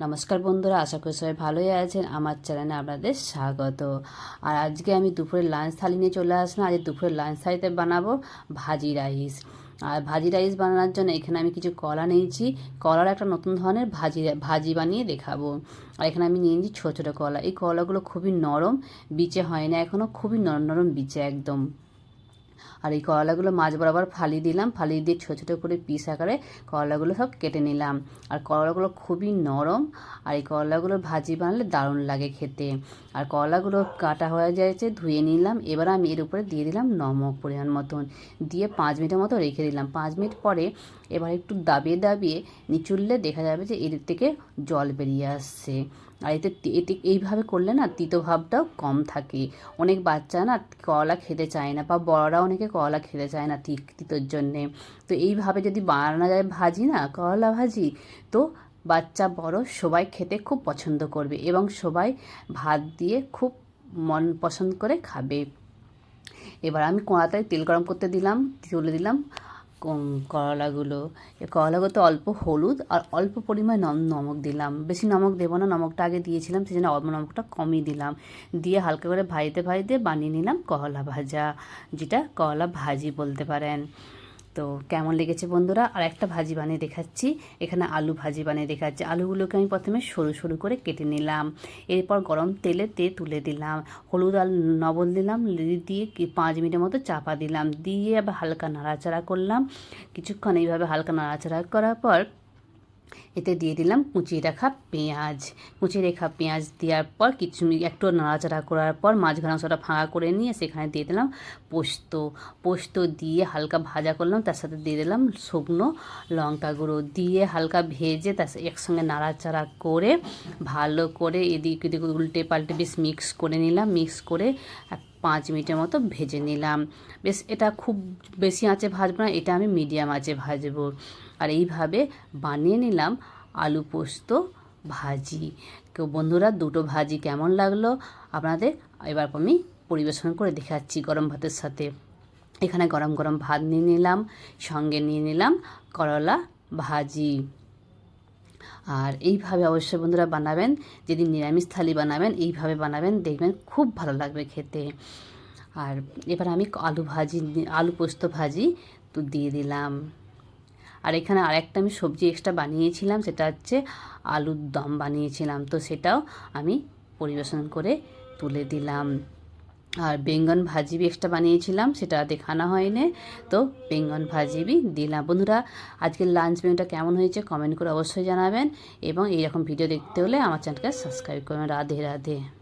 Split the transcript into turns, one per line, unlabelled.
নমস্কার বন্ধুরা, আশা করি সবাই ভালোই আছেন। আমার চ্যানেলে আপনাদের স্বাগত। আর আজকে আমি দুপুরের লাঞ্চ থালি নিয়ে চলে আসলাম। আজ দুপুরের লাঞ্চ থালিতে বানাবো ভাজি রাইস আর ভাজি রাইস বানানোর জন্য এখানে আমি কিছু কলা নিয়েছি। কলার একটা নতুন ধরনের ভাজি ভাজি বানিয়ে দেখাবো। আর এখানে আমি নিয়ে নিয়েছি ছোটো ছোটো কলা। এই কলাগুলো খুবই নরম, বিচে হয় না। এখনও খুবই নরম নরম বিচে একদম। আর এই করলাগুলো মাছ বরাবর ফালি দিলাম ফালি দিয়ে ছোটো ছোটো করে পিস আকারে করলাগুলো সব কেটে নিলাম। আর করলাগুলো খুবই নরম, আর এই করলাগুলোর ভাজি বানালে দারুণ লাগে খেতে। আর করলাগুলো কাটা হয়ে যাচ্ছে, ধুয়ে নিলাম। এবার আমি এর উপরে দিয়ে দিলাম নমক পরিমাণ মতন। দিয়ে পাঁচ মিনিটের মতো রেখে দিলাম। পাঁচ মিনিট পরে এবার একটু দাবিয়ে দাবিয়ে নিচুললে দেখা যাবে যে এর থেকে জল বেরিয়ে আসছে। আর এতে এতে এইভাবে করলে না তিতো ভাবটাও কম থাকে। অনেক বাচ্চা না করলা খেতে চায় না বা বড়রা অনেকে কলা খেতে চায় না তিতোর জন্যে। তো এইভাবে যদি বানানো যায় ভাজি না, করলা ভাজি, তো বাচ্চা বড় সবাই খেতে খুব পছন্দ করবে এবং সবাই ভাত দিয়ে খুব মন পছন্দ করে খাবে। এবার আমি কড়াতে তেল গরম করতে দিলাম, তুলে দিলাম। করলাগুলো এই করলাগুলোতে অল্প হলুদ আর অল্প পরিমাণ নমক দিলাম। বেশি নমক দেবো না, নমকটা আগে দিয়েছিলাম, সেই জন্য অল্প নমকটা কমই দিলাম। দিয়ে হালকা করে ভাইতে ভাইতে বানিয়ে নিলাম করলা ভাজা, যেটা করলা ভাজি বলতে পারেন। তো কেমন লেগেছে বন্ধুরা? আর একটা ভাজি বানিয়ে দেখাচ্ছি। এখানে আলু ভাজি বানিয়ে দেখাচ্ছি। আলুগুলোকে আমি প্রথমে সরু সরু করে কেটে নিলাম। এরপর গরম তেলে তে তুলে দিলাম। হলুদ আল নবল দিলাম। দিয়ে পাঁচ মিনিটের মতো চাপা দিলাম। দিয়ে আবার হালকা নাড়াচাড়া করলাম। কিছুক্ষণ এইভাবে হালকা নাড়াচাড়া করার পর এতে দিয়ে দিলাম কুচিয়ে রাখা পেঁয়াজ। কুচিয়ে রেখা পেঁয়াজ দেওয়ার পর কিছু একটু নাড়াচাড়া করার পর মাঝখানে অংশটা ফাঁকা করে নিয়ে সেখানে দিয়ে দিলাম পোস্ত। পোস্ত দিয়ে হালকা ভাজা করলাম, তার সাথে দিয়ে দিলাম শুকনো লঙ্কা গুঁড়ো। দিয়ে হালকা ভেজে তার একসঙ্গে নাড়াচাড়া করে ভালো করে এদিক এদিক উল্টে পাল্টে বেশ মিক্স করে নিলাম। মিক্স করে পাঁচ মিনিটের মতো ভেজে নিলাম। বেশ, এটা খুব বেশি আঁচে ভাজবো না, এটা আমি মিডিয়াম আঁচে ভাজবো। আর এইভাবে বানিয়ে নিলাম আলু পোস্ত ভাজি। কেউ বন্ধুরা, দুটো ভাজি কেমন লাগল? আপনাদের এবার আমি পরিবেশন করে দেখাচ্ছি গরম ভাতের সাথে। এখানে গরম গরম ভাত নিয়ে নিলাম, সঙ্গে নিয়ে নিলাম করলা ভাজি। আর এইভাবে অবশ্যই বন্ধুরা বানাবেন যদি নিরামিষ থালি বানাবেন, এইভাবে বানাবেন, দেখবেন খুব ভালো লাগবে খেতে। আর এবার আমি আলু ভাজি আলু পোস্ত ভাজি তো দিয়ে দিলাম। আর এখানে আরেকটা আমি সবজি এক্সট্রা বানিয়েছিলাম, সেটা হচ্ছে আলুর দম বানিয়েছিলাম। তো সেটাও আমি পরিবেশন করে তুলে দিলাম। আর বেঙ্গন ভাজিবি এক্সট্রা বানিয়েছিলাম, সেটা দেখানো হয়নি। তো বেঙ্গন ভাজিবি দিলাম। বন্ধুরা, আজকের লাঞ্চ মেনুটা কেমন হয়েছে কমেন্ট করে অবশ্যই জানাবেন এবং এইরকম ভিডিও দেখতে হলে আমার চ্যানেলকে সাবস্ক্রাইব করবেন। রাধে রাধে।